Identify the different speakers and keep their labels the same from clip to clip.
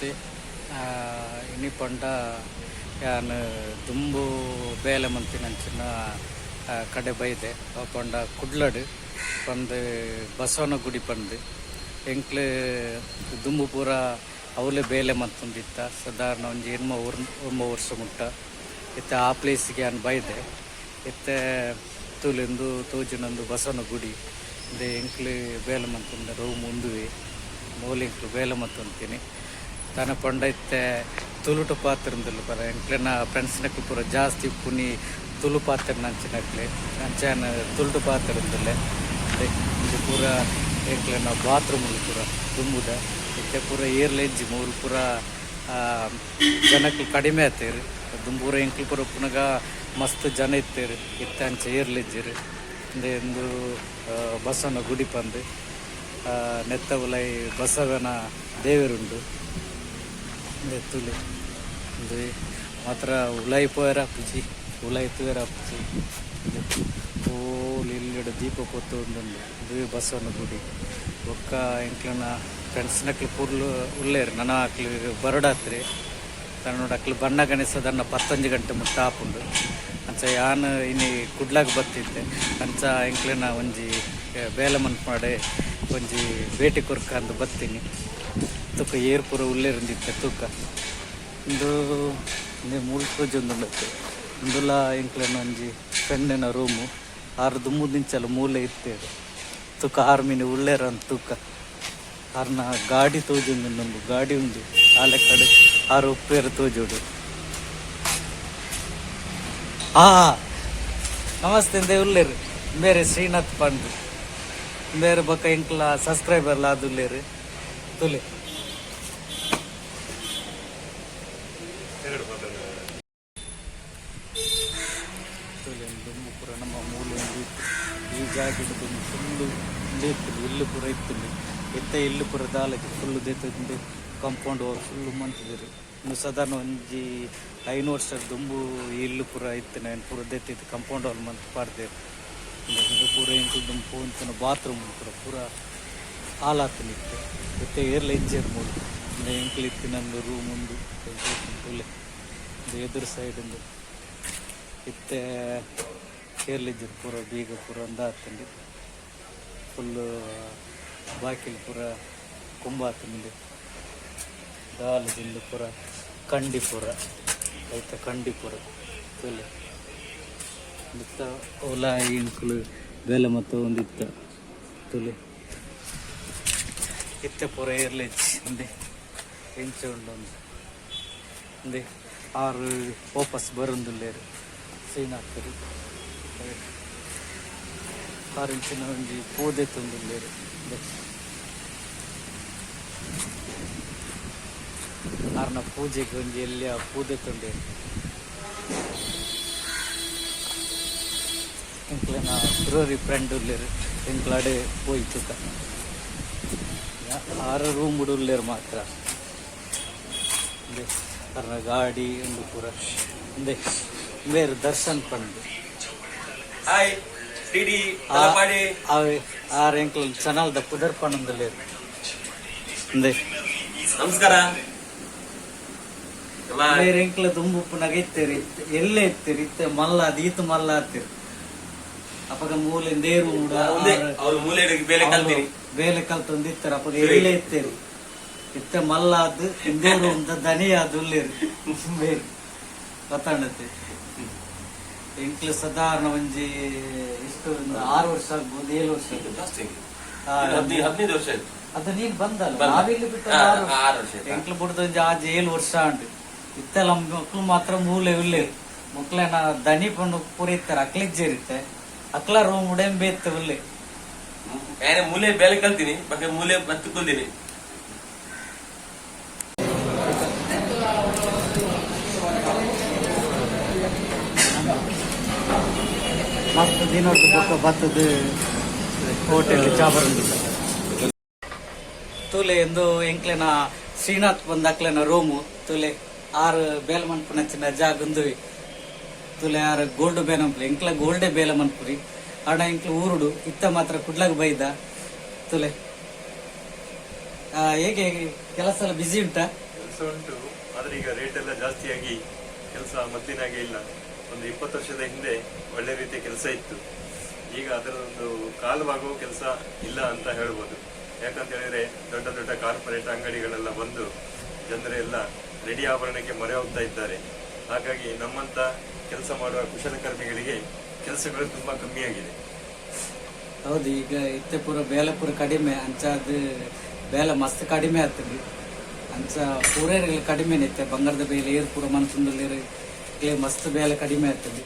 Speaker 1: ಆ, ಇನಿ ಪಂಡ ಯಾನು ದುಂಬು ಬೇಲೆ ಮಂತಿನಂಚಿನ ಆ, ಕಡೆ ಬೈದೆ. ಪಂಡ ಕುಡ್ಲಡು ಪಂದ್ ಬಸವನ ಗುಡಿ ಪಂದು. ಎಂಕ್ಲೆ ದುಂಬು ಪೂರ ಅವಲೆ ಬೇಲೆ ಮಂತುಂದಿತ್ತ. ಸಾಧಾರಣ ಒಂಜಿ ಎನ್ಮ ಊರ್ ಒಂಬ ವರ್ಷ ಮುಟ್ಟ. ಇತ್ತೆ ಆ ಪ್ಲೇಸಿಗೆ ನಾನು ಬೈದೆ. ಇತ್ತೆ ತೂಲೆಂದು ತೂಜಿನೊಂದು ಬಸವನ ಗುಡಿ. ಇದೆ ಎಂಕ್ಲು ಬೇಲೆ ಮಂತುಂದ ರೂಮ್ ಮುಂದುವೆ ಮೂಲಿಂಕ್ಲು ಬೇಲೆ ಮಂತುಂತೀನಿ ತನ ಪಂಡ ತುಲುಟು ತುಳುಟು ಪಾತ್ರಂದುಲ್ಲು ಪರ ಎಂಕ್ಲೆನ ಫ್ರೆಂಡ್ಸ್ನಕ್ಲು ಪೂರ ಜಾಸ್ತಿ ಪುನಿ ತುಲು ಪಾತ್ರ ನಂಚಿನಕ್ಲೆ ಅಂಚಾನ ತುಲುಟು ಪಾತ್ರಂದುಲ್ಲೆ ಅದೇ ಇದು ಪೂರ ಎಂಕ್ಲೆನ ಬಾತ್ರೂಮ್ ಪೂರ ತುಂಬುದ. ಇತ್ತೆ ಪೂರ ಏರ್ಲೆಂಜಿ ಮೂರು ಪೂರ ಜನಕ್ಕೆ ಕಡಿಮೆ ಆತೇರು. ದುಂಬೂರ ಎಂಕ್ಲು ಪೂರ ಪುನಗ ಮಸ್ತ್ ಜನ ಇತ್ತೇರಿ. ಇತ್ತ ಅಂಚೆ ಏರ್ಲೆಜ್ಜಿರಿ ಇಂದೆ ಒಂದು ಬಸ್ಸನ್ನು ಗುಡಿ ಪಂದು. ನೆತ್ತ ಉಲೈ ಬಸವನ ದೇವರುಂಡು. ತುಳು ಇಂದು ಮಾತ್ರ ಉಲಾಯಿ ಪೋಯರ ಅಪ್ಪುಜಿ ಉಲಾಯಿ ತೂಯರ ಅಪ್ಪುಜಿ ಓಲ್ ಇಲ್ಲಿಡು ದೀಪ ಕೊತ್ತು ಒಂದೊಂದು ಇದು ಬಸವನ ಗುಡಿ ಒಕ್ಕ ಎಂಕ್ಲನ ಫ್ರೆಂಡ್ಸ್ನಕ್ಲು ಪೂರ್ಲು ಉಳ್ಳೇರು ನನ್ನ ಅಕ್ಲು ಬರಡಾತ್ರಿ ತನ್ನೋಡ ಅಕ್ಲು ಬಣ್ಣ ಗಣೇಶದನ್ನ ಪತ್ತೊಂದು ಗಂಟೆ ಮುಟ್ಟ ಅಂಚ ಯಾನ್ ಇನಿ ಕುಡ್ಲಾಗ ಬತ್ತಿದ್ದೆ ಅಂಚ ಎಂಕ್ಲೆನ ಒಂಜಿ ಬೇಲೆ ಮನ್ಪು ಮಾಡೆ ಒಂಜಿ ಭೇಟಿ ಕೊರ್ಕ ಅಂದು ಬತ್ತೀನಿ ತುಕ, ಏರ್ ಪೂರ ಉಳ್ಳೇರಿಂದಿತ್ತೆ ತೂಕ. ಇಂದು ಇಂದು ಮೂರು ಒಂದು ಇಂದುಲ ಎಂಕ್ಲೆನ ಒಂಜಿ ಫ್ರೆಂಡಿನ ರೂಮು ಆರು ದುಮ್ಮು ದಿಂಚಲು ಮೂಲೆ ಇತ್ತೇಳು. ತೂಕ ಆರು ಮೀನು ಉಳ್ಳೇರ ಅಂತ ತೂಕ. ಆರ್ನ ಗಾಡಿ ತೋಜುಂಡು ನಮ್ದು ಗಾಡಿ ಉಂಡು ಆಲೆ ಕಡೆ ಆರು ಉಪ್ಪೇರು ತೋಜೋಡು. ಹಾ ನಮಸ್ತೆ ಇಂದೆ ಉಳ್ಳೇರು ಬೇರೆ ಶ್ರೀನಾಥ್ ಪಂಡ್. ಬೇರೆ ಬಕ್ಕ ಇಂಕ್ಲ ಸಬ್ಸ್ಕ್ರೈಬರ್ ತುಲೆ ತುಲೆ. ದುಮ್ಮು ಫುಲ್ಲು ಇತ್ತು ಇಲ್ಲು ಪುರ ಇತ್ತು ಎತ್ತ ಇಲ್ಲು ಪುರ ದಾಲಕ್ಕೆ ಫುಲ್ಲು ದೇತದಿಂದ ಕಾಂಪೌಂಡ್ ಫುಲ್ಲು ಮಂತಿದ್ರು ಇನ್ನು ಸಾಧಾರಣ ಒಂಜಿ ಐನು ವರ್ಷ ದುಂಬು ಇಲ್ಲು ಪುರ ಇತ್ತಿನ. ಪೂರ ದೆತ್ತಿತ್ತು ಕಾಂಪೌಂಡ್ ವಾಲ್ ಮಂತ್ ಪಾಡ್ದೇರು ಇದು ಪೂರ ಇಂಟು ದುಂಬು ಪೋಂತಿನ ಬಾತ್ರೂಮ್ ಪೂರ ಪೂರ ಹಾಲಾತನಿತ್ತು ಎತ್ತ ಏರ್ಲ ಎಂಜೇರು ಮೂಡು ಎಂಕ್ಲು ಇತ್ತು ನಂದು ರೂಮ್ ಒಂದು. ಎದುರು ಸೈಡ್ ಉಂಡು ಇತ್ತೆ ಕೇರ್ಲಿಜ್ಜರು ಪೂರ, ಬೀಗ ಪೂರ ಅಂದಾತಂಡು ಫುಲ್ಲು ಬಾಕಿಲ್ ಪೂರ ಕುಂಬ ಕುಂಬಾತಂಡು ದಾಲ್, ಜಿಲ್ಲು ಪೂರ ಕಂಡಿಪುರ ಐತ ಕಂಡಿಪುರ ತುಲೆ ಇತ್ತ ಓಲ, ಇಂಕ್ಲು ಬೆಲೆ ಮತ್ತು ಒಂದಿತ್ತ ತುಲಿ. ಇತ್ತೆ ಪೂರ ಏರ್ಲೆಜ್ ಅಂದೆ ಉಂಡು ಉಂಡೊಂದು ಅಂದೆ ಆರು ವಾಪಸ್ ಸೀನ್ ಸೀನಾಗ್ತದೆ ಆರು ಇಂಚಿನ ಒಂಜಿ ಪೂದೆ ತುಂದುಲ್ಲೇರು ಆರ್ನ ಪೂಜೆಗೆ ಒಂಜಿ ಎಲ್ಲಿ ಆ ಪೂದೆ ತುಂಡೇರು ಎಂಕ್ಲೆನ ಪ್ರೋರಿ ಫ್ರೆಂಡ್ ಉಲ್ಲೇರು ಎಂಕ್ಲಾಡೆ ಹೋಯ್ತು ಆರು ರೂಮ್ ಉಳ್ಳೇರು ಮಾತ್ರ. ಕಾರಣ ಗಾಡಿ ಒಂದು ಪೂರ. ಇಂದೆ ಬೇರೆ ದರ್ಶನ್ ಪಂಡು.
Speaker 2: ಹಾಯ್ ಟಿಡಿ ತಲಪಾಡಿ
Speaker 1: ಆರು ಎಂಕ್ಲ ಚಾನಲ್ದ ಪುದರ್ ಪಣ್ಣಂದಲ್ಲೇರು ಇಂದೆ
Speaker 2: ನಮಸ್ಕಾರ ನಮ್ಮ
Speaker 1: ಬೇರೆ ಎಂಕ್ಲ ತುಂಬ ಉಪ್ಪುನಾಗ ಇತ್ತೇರಿ ಎಲ್ಲೇ ಇತ್ತೀರಿ ಇತ್ತೆ ಮಲ್ಲ ಅದು ಈತ ಮಲ್ಲ ಹತ್ತಿರ ಅಪಗ ಮೂಲೆ ದೇರು ಮೂಡ
Speaker 2: ಒಂದೇ ಅವ್ರು ಮೂಲೆ ಬೇಲೆ ಕಲ್ತೀರಿ
Speaker 1: ಬೇಲೆ ಕಲ್ತೊಂದು ಇತ್ತರ ಅಪಗ ಎಲ್ಲೇ ಇತ್ತೇರಿ ಇತ್ತೆ ಮಲ್ಲ ಅದು ಇಂದೇರು ಒಂದು ದನಿ ಅದು ಉಳ್ಳೇರು ಬೇರೆ ಗೊತ್ತಾಂಡತ್ತೆ ಎಂಕ್ಲು ಸಾಧಾರಣ ಒಂಜಿ ಇಷ್ಟು ಒಂದು ಆರು ವರ್ಷ ಆಗ್ಬೋದು ಏಳು ವರ್ಷ ಆಗ್ಬೋದು.
Speaker 2: ಜಾಸ್ತಿ
Speaker 1: ಆ,
Speaker 2: ಹದಿನೈದು ಹದಿನೈದು ವರ್ಷ ಆಯ್ತು.
Speaker 1: ಅದು ನೀನ್ ಬಂದಲ್ಲ
Speaker 2: ಬಂದ.
Speaker 1: ನಾವಿಲ್ಲಿ ಬಿಟ್ಟು
Speaker 2: ಆ,
Speaker 1: ಆರು
Speaker 2: ಆರು ವರ್ಷ ಆಯ್ತು.
Speaker 1: ಬಿಡ್ದು ಆಜಿ ಏಳು ವರ್ಷ ಉಂಟು. ಇತ್ತೆಲ್ಲ ಮಕ್ಳು ಮಾತ್ರ ಮೂಲೆ ಉಲ್ಲೆ. ಮಕ್ಳೇನ ದನಿ ಪಣ್ಣು ಪೂರೈತಾರೆ ಅಕ್ಲಿಜ್ಜಿರುತ್ತೆ ಅಕ್ಲ ರೂಮ್ ಉಡೇಂ ಇತ್ತು ಉಲ್ಲೆ.
Speaker 2: ಬೇರೆ ಮೂಲೆ ಬೆಲೆ ಕಲ್ತೀನಿ ಮತ್ತೆ ಮೂಲೆ ಮತ್ತೆ
Speaker 1: ಮಸ್ತ್ ದಿನದ ಬೊಕ್ಕ ಭತ್ತದ ಹೋಟೆಲ್ ಚಾಬರಂದು ತೂಲೆ ಎಂದು ಎಂಕ್ಲೆನ ಶ್ರೀನಾಥ್ ಬಂದ ಅಕ್ಲೆನ ರೂಮು. ತೂಲೆ ಆರು ಬೇಲ ಮನ್ಪುನಚ್ಚಿನ ಜಾಗ ತೂಲೆ ಆರು ಗೋಲ್ಡ್ ಬೇನಂಪ್ಲಿ ಎಂಕ್ಲ ಗೋಲ್ಡೆ ಬೇಲ ಮನ್ಪುರಿ ಆಡ ಎಂಕ್ಲ ಊರುಡು. ಇತ್ತ ಮಾತ್ರ ಕುಡ್ಲಾಗ ಬೈದ. ತೂಲೆ ಹೇಗೆ ಕೆಲಸ ಎಲ್ಲ ಬಿಸಿ ಉಂಟಾ?
Speaker 2: ಕೆಲಸ
Speaker 3: ಉಂಟು. ಆದ್ರೆ ಈಗ ರೇಟ್ ಎಲ್ಲ ಜಾಸ್ತಿಯಾಗಿ ಕೆಲಸ ಮೊದಲಿನಾಗೆ ಇಲ್ಲ. ಒಂದು ಇಪ್ಪತ್ತು ವರ್ಷದ ಹಿಂದೆ ಒಳ್ಳೆ ರೀತಿಯ ಕೆಲಸ ಇತ್ತು. ಈಗ ಅದರ ಒಂದು ಕಾಲವಾಗುವ ಕೆಲಸ ಇಲ್ಲ ಅಂತ ಹೇಳ್ಬೋದು. ಯಾಕಂತ ಹೇಳಿದ್ರೆ ದೊಡ್ಡ ದೊಡ್ಡ ಕಾರ್ಪೊರೇಟ್ ಅಂಗಡಿಗಳೆಲ್ಲ ಬಂದು ಜನರೆಲ್ಲ ರೆಡಿ ಆಭರಣಕ್ಕೆ ಮೊರೆ ಹೋಗ್ತಾ ಇದ್ದಾರೆ. ಹಾಗಾಗಿ ನಮ್ಮಂತ ಕೆಲಸ ಮಾಡುವ ಕುಶಲಕರ್ಮಿಗಳಿಗೆ ಕೆಲಸಗಳು ತುಂಬಾ ಕಮ್ಮಿಯಾಗಿದೆ
Speaker 1: ಹೌದು, ಈಗ ಇತ್ತೆಪುರ ಬೇಲಪುರ ಬೇಲೆ ಪೂರ ಕಡಿಮೆ ಅದು ಬೇಲ ಮಸ್ತ್ ಕಡಿಮೆ ಆಗ್ತದೆ. ಅಂಚ ಪೂರೈಗಳು ಕಡಿಮೆ ಇತ್ತೆ. ಬಂಗಾರದ ಬೇಲೆ ಏರ್ ಪೂರ ಮನ್ಸಂದಲ್ಲಿ ಮಸ್ತ್ ಬೇಲೆ ಕಡಿಮೆ ಆಗ್ತದೆ.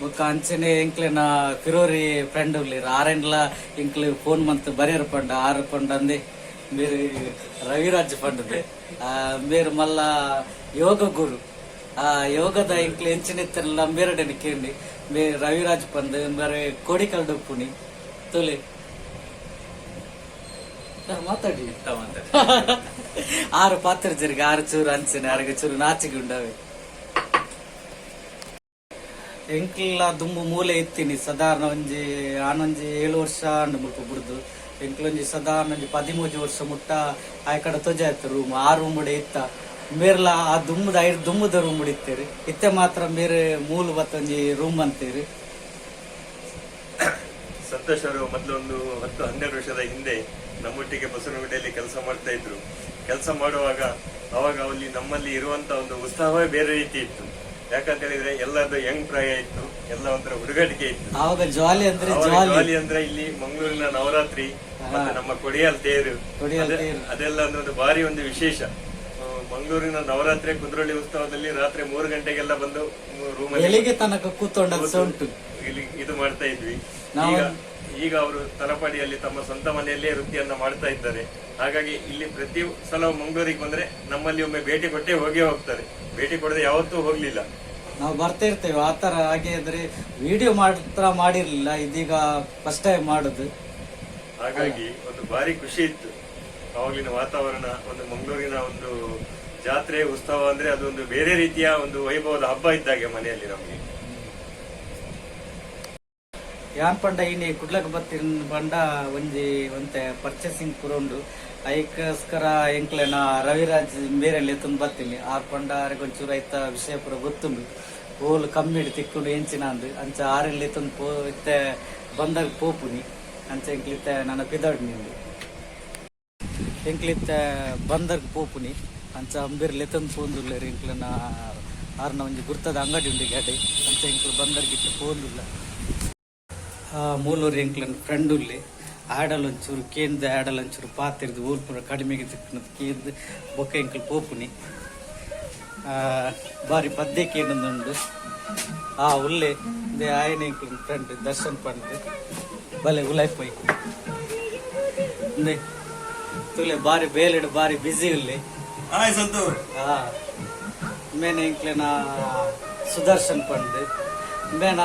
Speaker 1: ಬೊಕ್ಕ ಅಂಚನೆ ಎಂಕ್ಲೆನ ಫಿರೋರಿ ಫ್ರೆಂಡ್ ಉರ್ಲಿರ ಆರೆಂಡ್ಲ ಎಂಕ್ಲೆ ಫೋನ್ ಮಂತ್ ಬರೆಯರ್ ಪಂಡ ಆರು ಪಂಡ ಅಂದೆ. ಬೇರೆ ರವಿರಾಜ್ ಪಂಡದೆ ಬೇರೆ ಮಲ್ಲ ಯೋಗ ಗುರು. ಆ ಯೋಗದ ಇಂಕ್ಲು ಎಂಚಿನಿತ್ತಲ್ಲ ಬೇರೆಡೆ ಕೇಳಿ ಬೇರೆ ರವಿರಾಜ್ ಪಂದ್ ಬೇರೆ ಕೋಡಿಕಲ್ ಡೊಪ್ಪುನಿ. ತೊಲೆ. ಮಾತಾಡಿ. ಆರು ಪಾತ್ರ ಜರಿಗೆ ಆರು ಚೂರು ಅಂಚನೆ ಆರಿಗೆ ಚೂರು ನಾಚಿಗೆ ಉಂಡವೆ. ಎಂಕ್ಲ ದುಂಬು ಮೂಲೆ ಇತ್ತೀನಿ. ಸಾಧಾರಣ ಒಂಜಿ ಆನೊಂಜಿ ಏಳು ವರ್ಷ ಅಂಡ್ ಮುಲ್ಪ ಎಂಕ್ಲೊಂಜಿ ಸಾಧಾರಣ ಒಂಜಿ ಪದಿಮೂರು ವರ್ಷ ಮುಟ್ಟ ಆ ಕಡೆ ತೊಜ ಆಯ್ತು ರೂಮ್. ಆ ರೂಮ್ ಮುಡೆ ಇತ್ತ. ಮೇರ್ಲ ಆ ದುಮ್ಮದ ಐದು ದುಮ್ಮದ ರೂಮ್ ಇತ್ತೇರಿ. ಇತ್ತೆ ಮಾತ್ರ ಬೇರೆ ಮೂಲ ಬತ್ತೊಂಜಿ ರೂಮ್ ಅಂತೀರಿ.
Speaker 3: ಸಂತೋಷ್ ಅವರು ಮೊದಲೊಂದು ಹತ್ತು ಹನ್ನೆರಡು ವರ್ಷದ ಹಿಂದೆ ನಮ್ಮೊಟ್ಟಿಗೆ ಬಸವನಗುಡಿಯಲ್ಲಿ ಕೆಲಸ ಮಾಡ್ತಾ ಇದ್ರು. ಕೆಲಸ ಮಾಡುವಾಗ ಅವಾಗ ಅಲ್ಲಿ ನಮ್ಮಲ್ಲಿ ಇರುವಂತ ಒಂದು ಉತ್ಸಾಹವೇ ಬೇರೆ ರೀತಿ ಇತ್ತು. ಯಾಕಂತ ಹೇಳಿದ್ರೆ ಎಲ್ಲರದ್ದು ಯಂಗ್ ಪ್ರಾಯ ಇತ್ತು ಎಲ್ಲ ಒಂಥರ ಹುಡುಗಾಟಿಕೆ ಇತ್ತು.
Speaker 1: ಆವಾಗ ಜಾಲಿ ಅಂದ್ರೆ ಜಾಲಿ
Speaker 3: ಅಂದ್ರೆ ಇಲ್ಲಿ ಮಂಗಳೂರಿನ ನವರಾತ್ರಿ ಮತ್ತೆ ನಮ್ಮ ಕೊಡಿಯಾಲ್ ತೇರು. ಅದೆಲ್ಲ ಅಂದ್ರೆ ಒಂದು ಭಾರಿ ಒಂದು ವಿಶೇಷ. ಮಂಗಳೂರಿನ ನವರಾತ್ರಿ ಕುದ್ರೋಳಿ ಉತ್ಸವದಲ್ಲಿ ರಾತ್ರಿ ಮೂರು ಗಂಟೆಗೆಲ್ಲ ಬಂದು ರೂಮಲ್ಲಿ
Speaker 1: ಎಲ್ಲಿಗೆ ತನಕ ಕೂತ್ಕೊಂಡದ್ದು ಉಂಟು?
Speaker 3: ಇದು ಮಾಡ್ತಾ ಇದ್ವಿ. ಈಗ ಈಗ ಅವರು ತಲಪಾಡಿಯಲ್ಲಿ ತಮ್ಮ ಸ್ವಂತ ಮನೆಯಲ್ಲೇ ವೃತ್ತಿಯನ್ನು ಮಾಡ್ತಾ ಇದ್ದಾರೆ. ಹಾಗಾಗಿ ಇಲ್ಲಿ ಪ್ರತಿ ಸಲ ಮಂಗಳೂರಿಗೆ ಬಂದ್ರೆ ನಮ್ಮಲ್ಲಿ ಒಮ್ಮೆ ಭೇಟಿ ಕೊಟ್ಟೆ ಹೋಗೇ ಹೋಗ್ತಾರೆ. ಭೇಟಿ ಕೊಡದೆ ಯಾವತ್ತೂ ಹೋಗ್ಲಿಲ್ಲ.
Speaker 1: ನಾವು ಬರ್ತಾ ಇರ್ತೇವೆ. ಆ ತರ ಹಾಗೆ ಅಂದ್ರೆ ವಿಡಿಯೋ ಮಾತ್ರ ಮಾಡಿರ್ಲಿಲ್ಲ. ಇದೀಗ ಫಸ್ಟ್ ಟೈಮ್ ಮಾಡುದು.
Speaker 3: ಹಾಗಾಗಿ ಒಂದು ಭಾರಿ ಖುಷಿ ಇತ್ತು. ಅವಾಗಲಿನ ವಾತಾವರಣ ಒಂದು ಮಂಗಳೂರಿನ ಒಂದು ಜಾತ್ರೆ ಉತ್ಸವ ಅಂದ್ರೆ ಅದೊಂದು ಬೇರೆ ರೀತಿಯ ಒಂದು ವೈಭವದ ಹಬ್ಬ ಇದ್ದಾಗೆ ಮನೆಯಲ್ಲಿ ನಮಗೆ.
Speaker 1: ಯಾನ್ ಪಂಡ ಇನಿ ಕುಡ್ಲಕ್ ಬತ್ತಿನ ಪಂಡ ಒಂಜಿ ಒಂತೆ ಪರ್ಚೇಸಿಂಗ್ ಪುರೋಂಡು ಐಕೋಸ್ಕರ ಎಂಕ್ಲೆನ ರವಿರಾಜ್ ಮೇರೆ ತುಂಬ ಬತ್ತಿನಿ. ಆರ್ ಪಂಡ ಒಂಚೂರು ಐತ ವಿಷಯ ಪೂರ ಗೊತ್ತುಂಡು. ಕಮ್ಮಿ ಕಮ್ಮಿಡ್ ತಿಕ್ಕೊಂಡು ಎಂಚಿನ ಅಂಚ ಆರೆ ತಂದು ಪೋ, ಇತ್ತೆ ಬಂದಾಗ ಪೋಪುನಿ. ಅಂಚ ಎಂಕ್ಲಿತ್ತೆ ನನ್ನ ಪಿದಾಡ್ ನಿಂದು ಎಂಕ್ಲಿತ್ತ ಬಂದರ್ಗ್ ಪೋಪುನಿ. ಅಂಚ ಅಂಬಿರ್ಲೆ ತಂದು ಎಂಕ್ಲ ನಾ ಆರ್ನ ಒಂಜಿ ಗುರ್ತದ ಅಂಗಡಿ ಉಂಡು ಗಾಡಿ ಅಂಚ ಎಂಕ್ಲು ಬಂದರ್ಗಿಟ್ಟು ಪೋಂದುಲ್ಲ. ಆ, ಮೂಲೂರು ಎಂಕ್ಲನ್ ಫ್ರೆಂಡ್ ಉಲ್ಲಿ ಆಡಲ್ ಒಂಚೂರು ಕೇಂದ ಆಡಲ್ ಒಂಚೂರು ಪಾತಿರ್ದು ಊರು ಪೂರ ಕಡಿಮೆಗೆ ತಿಕ್ಕನದು ಕೇಂದ್ರ ಬೊಕ್ಕ ಎಂಕ್ಲು ಪೋಪುನಿ. ಬಾರಿ ಪದ್ಯ ಕೇಂದ್ರದುಂಡು ಆ ಉಲ್ಲೆ ಆಯನ ಎಂಕ್ಲನ್ ಫ್ರೆಂಡ್ ದರ್ಶನ್ ಪಂಡ್ ಬಲೆ ಉಲಾಯ್ ಪೋಯ್. ತುಲೆ ಬಾರಿ ಬೇಲೆಡು ಬಾರಿ ಬ್ಯುಸಿ ಉಲ್ಲೆ
Speaker 4: ಹಾಯ್
Speaker 1: ಮೇನೆ ಇಂಕ್ಲೆನ ಸುದರ್ಶನ್ ಪಂಡ್ ಮೇನ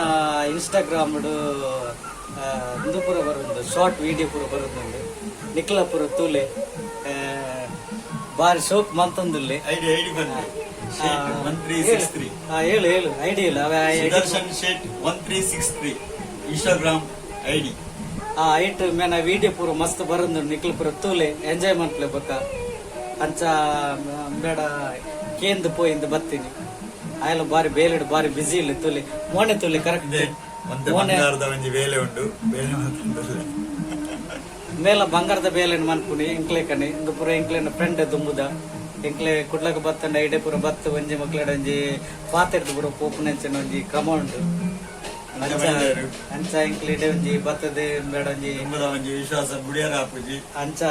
Speaker 1: ಇನ್ಸ್ಟಾಗ್ರಾಮ್ ಇದು ಪೂರ ಬರೋದು ಶಾರ್ಟ್ ವಿಡಿಯೋ ಪೂರ ಬರೋದು ನಿಕ್ಲ ಪೂರ ತೂಲೆ ಬಾರಿ ಶೋಕ್ ಮಂತಂದುಲ್ಲೆ. ಹೇಳು. ಹೇಳು ಐಡಿ ಇಲ್ಲ.
Speaker 4: Sudarshan Shet one three six three Instagram ID
Speaker 1: ಆ ಐಟ್ ಮೇನ ವಿಡಿಯೋ ಪೂರ ಮಸ್ತ್ ಬರೋದು ಪೂರ ತೂಲೆ. ಎಂಜಾಯ್ ಮಾಡ್ಲೆ ಬಕ್ಕ ಅಂಚ ಬೇಡ ಕೇಂದ್ರ ಪೋಯಿಂದ ಬತ್ತೀನಿ ಆಯಲ ಬಾರಿ ಬೇಲೆಡು ಬಾರಿ ಬಿಸಿ ಇಲ್ಲ ತುಲಿ. ಮೋನೆ ತುಲಿ ಕರೆಕ್ಟ್
Speaker 4: ಒಂದೇ ವೇಲೆ ಉಂಟು. ಬೇಲೆ
Speaker 1: ಮೇಲ ಬಂಗಾರದ ಬೇಲೆನ್ ಮನ್ಪುನಿ ಇಂಕ್ಲೆ ಕಣಿ. ಇಂದು ಪೂರ ಫ್ರೆಂಡ್ ದುಂಬುದ. ಇಂಕ್ಲೆ ಕುಡ್ಲಕ ಬತ್ತಂಡ ಐಡೆ ಪುರ ಬತ್ತು ಒಂಜಿ ಮಕ್ಕಳ ಒಂಜಿ ಪಾತೆರ್ದು ಪೂರ ಪೋಪುನಂಚಿನ ಒಂಜಿ ಕ್ರಮ ಉಂಟು. ಅಂಚ ಎಂಕ್ಲೆ ಇಡೆ ಒಂಜಿ ಬತ್ತದೆ ಬೇಡ ಒಂಜಿ
Speaker 4: ಒಂಜಿ ವಿಶ್ವಾಸ ಬುಡಿಯರ ಹಾಪುಜಿ.
Speaker 1: ಅಂಚ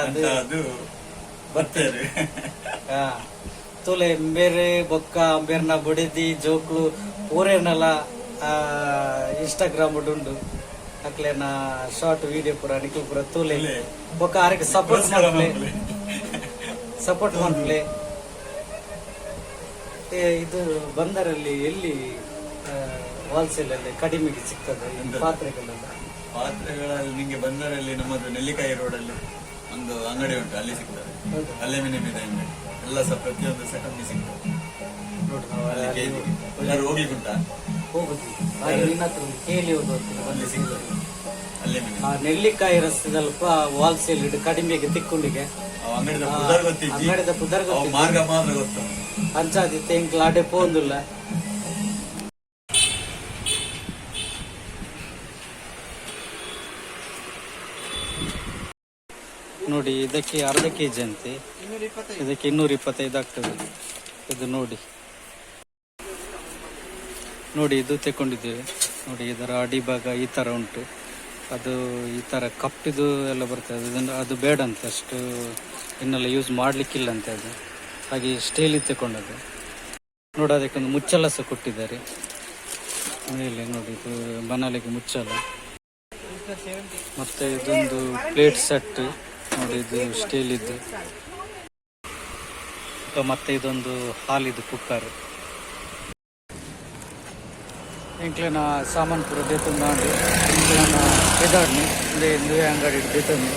Speaker 1: ಅದು.
Speaker 4: ಬರ್ತೇವೆ
Speaker 1: ಆ, ತುಲೆ ಬೇರೆ ಬೊಕ್ಕ ಅಂಬೇರ್ನ ಬುಡಿದಿ ಜೋಕ್ಲು ಪೂರೇನಲ್ಲ ಇನ್ಸ್ಟಾಗ್ರಾಮ್ ಉಂಡು ಅಕ್ಲೇನ ಶಾರ್ಟ್ ವಿಡಿಯೋ ಪೂರ ನಿಕ್ಲು ಪೂರ ತೋಲೆ. ಬೊಕ್ಕ ಆರಿಗೆ ಸಪೋರ್ಟ್ ಮಾಡ್ಲೆ. ಸಪೋರ್ಟ್ ಮಾಡ್ಲೆ. ಇದು ಬಂದರಲ್ಲಿ ಎಲ್ಲಿ ಹೋಲ್ಸೇಲ್ ಅಲ್ಲಿ ಕಡಿಮೆಗೆ ಸಿಗ್ತದೆ? ಪಾತ್ರೆಗಳೆಲ್ಲ?
Speaker 4: ಪಾತ್ರೆಗಳಲ್ಲಿ ನಿಮಗೆ ಬಂದರಲ್ಲಿ ನಮ್ಮದು ನೆಲ್ಲಿಕಾಯಿ ರೋಡಲ್ಲಿ ಒಂದು ಅಂಗಡಿ ಉಂಟು ಅಲ್ಲಿ ಸಿಗ್ತದೆ.
Speaker 1: ಅಲ್ಲೇ
Speaker 4: ಅಲ್ಯೂಮಿನಿಯಂ ಇದೆ ಅಂಗಡಿ. ಎಲ್ಲ ಸಹ ಪ್ರತಿಯೊಂದು ಸಹ ಕಮ್ಮಿ ಸಿಗ್ತದೆ.
Speaker 1: ನೋಡಿ ನಾವು
Speaker 4: ಅಲ್ಲಿ
Speaker 1: ಅಲ್ಲಿ
Speaker 4: ಕೇಳಿ ಎಲ್ಲರೂ ಹೋಗ್ಲಿಕ್ಕುಂಟಾ
Speaker 1: ಹೋಗುದು ಹಾಗೆ ನಿನ್ನ ಹತ್ರ ಒಂದು ಕೇಳಿ ಹೋಗೋದು
Speaker 4: ಅಲ್ಲಿ ಸಿಗ್ತದೆ. ಅಲ್ಯೂಮಿನಿಯಂ
Speaker 1: ಆ ನೆಲ್ಲಿಕಾಯಿ ರಸದಲ್ಲಿ ವಾಲ್ಸೇಲ್ ಇಟ್ಟು ಕಡಿಮೆಗೆ ತಿಕ್ಕೊಂಡಿಗೆ
Speaker 4: ಅಂಗಡಿದ ಪುದರ್
Speaker 1: ಅಂಗಡಿದ
Speaker 4: ಮಾರ್ಗ ಮಾತ್ರ ಗೊತ್ತು.
Speaker 1: ಪೋಂದುಲ್ಲ ನೋಡಿ, ಇದಕ್ಕೆ ಅರ್ಧ ಕೆ ಜಿ ಅಂತೆ. ಇದಕ್ಕೆ ಇನ್ನೂರ ಇಪ್ಪತ್ತೈದು ಆಗ್ತದೆ. ಇದು ನೋಡಿ. ನೋಡಿ, ಇದು ತಗೊಂಡಿದ್ದೇವೆ ನೋಡಿ, ಇದರ ಅಡಿಭಾಗ ಈ ಥರ ಉಂಟು. ಅದು ಈ ಥರ ಕಪ್ಪಿದು ಎಲ್ಲ ಬರ್ತದೆ. ಅದನ್ನು, ಅದು ಬೇಡ ಅಂತ. ಅಷ್ಟು ಇನ್ನೆಲ್ಲ ಯೂಸ್ ಮಾಡಲಿಕ್ಕಿಲ್ಲ ಅಂತೆ ಅದು. ಹಾಗೆ ಸ್ಟೀಲ್ ತಗೊಂಡದ್ದು ನೋಡಿ ಅದಕ್ಕೊಂದು ಮುಚ್ಚಲ ಸಹ ಕೊಟ್ಟಿದ್ದಾರೆ. ಮೇಲೆ ನೋಡಿ, ಇದು ಬನಾಲಿಗೆ ಮುಚ್ಚಲ ಮತ್ತು ಇದೊಂದು ಪ್ಲೇಟ್ ಸೆಟ್ ನೋಡಿ ಇದು ಸ್ಟೀಲ್ ಇದ್ದು ಮತ್ತೆ ಇದೊಂದು ಹಾಲಿದು ಕುಕ್ಕರ್. ಇಂಕ್ಲಿನ ಸಾಮಾನು ಪೂರ ದೇತುಂಡು ನಾಡು ಇಂಕ್ಲಿನ ಎದಾಡ್ನಿ ಇಂದೆ ಇಂದುವೆ ಅಂಗಡಿ ದೇತುಂಡು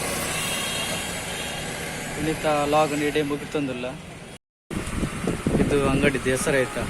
Speaker 1: ಇನ್ನಿತ ಲಾಗ್ ಇಡೇ ಮುಗಿತಂದಿಲ್ಲ. ಇದು ಅಂಗಡಿದ ಹೆಸರಾಯ್ತಾ